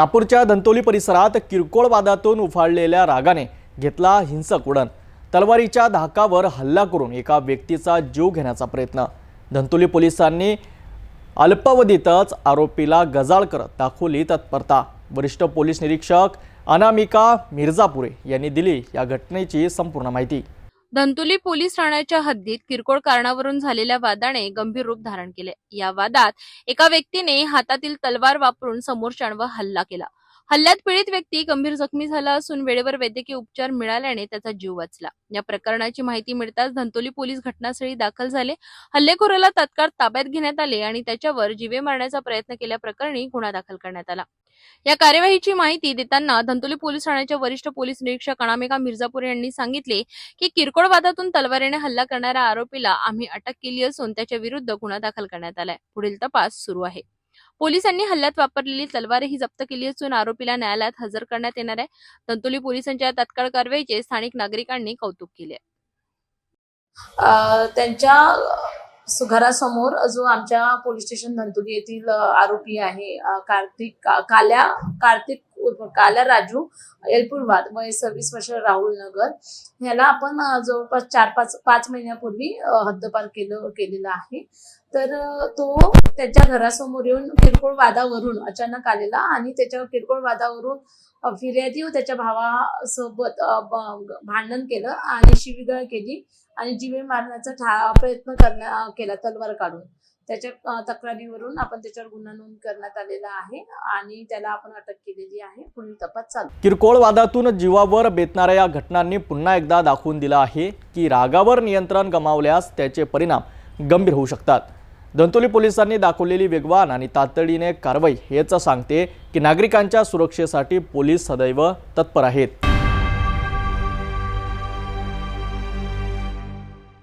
नागपूरच्या दंतोली परिसरात किरकोळ वादातून उफाळलेल्या रागाने घेतला हिंसक उडण. तलवारीच्या धाकावर हल्ला करून एका व्यक्तीचा जीव घेण्याचा प्रयत्न. धंतोली पोलिसांनी अल्पावधीतच आरोपीला गजाळ करत दाखवली तत्परता. वरिष्ठ पोलीस निरीक्षक अनामिका मिर्झापुरे यांनी दिली या घटनेची संपूर्ण माहिती. धंतोली पोलीस ठाण्याच्या हद्दीत किरकोळ कारणावरून झालेल्या वादाने गंभीर रूप धारण केले. या वादात एका व्यक्तीने हातातील तलवार वापरून समोरच्यांवर हल्ला केला. हल्ल्यात पीडित व्यक्ती गंभीर जखमी झाला असून वेळेवर वैद्यकीय उपचार मिळाल्याने त्याचा जीव वाचला. या प्रकरणाची माहिती मिळताच धंतोली पोलीस घटनास्थळी दाखल झाले. हल्लेखोराला तात्काळ ताब्यात घेण्यात आले आणि त्याच्यावर जीवे मारण्याचा प्रयत्न केल्याप्रकरणी गुन्हा दाखल करण्यात आला. या कार्यवाहीची माहिती देताना धंतोली पोलीस ठाण्याच्या वरिष्ठ पोलीस निरीक्षक अनामिका मिर्झापूर यांनी सांगितले की किरकोळ वादातून तलवारीने हल्ला करणाऱ्या आरोपीला आम्ही अटक केली असून त्याच्या विरुद्ध गुन्हा दाखल करण्यात आलाय. पुढील तपास सुरू आहे. पोलिसांनी हल्ल्यात वापरलेली तलवारही जप्त केली असून आरोपीला न्यायालयात हजर करण्यात येणार आहे. तंतुली पोलिसांच्या या तात्काळ कारवाईचे स्थानिक नागरिकांनी कौतुक केले त्यांच्या घरासमोर जो आमच्या पोलीस स्टेशन धंतुली येथील आरोपी आहे कार्तिक काल्या कार्तिक एलपूर काला राजू एलपुरवाद वय सव्वीस वर्ष राहुल नगर. ह्याला आपण जवळपास चार पाच पाच महिन्यापूर्वी हद्दपार केलं केलेलं आहे. तर तो त्याच्या घरासमोर येऊन किरकोळ वादावरून अचानक आलेला आणि त्याच्या किरकोळ वादावरून फिर्यादी त्याच्या भावासोबत भांडण केलं आणि शिवीगाळ केली आणि जीवे मारण्याचा ठा प्रयत्न करण्या केला तलवार काढून. त्याच्या तक्रारीवरून आपण त्याच्यावर गुन्हा नोंद करण्यात आलेला आहे आणि त्याला आपण अटक केलेली आहे. पुढील तपास चालू. किरकोळ वादातून जीवावर बेतणाऱ्या या घटनांनी पुन्हा एकदा दाखवून दिलं आहे की रागावर नियंत्रण गमावल्यास त्याचे परिणाम गंभीर होऊ शकतात. दंतोली पोलिसांनी दाखवलेली वेगवान आणि तातडीने कारवाई हेच सांगते की नागरिकांच्या सुरक्षेसाठी पोलीस सदैव तत्पर आहेत.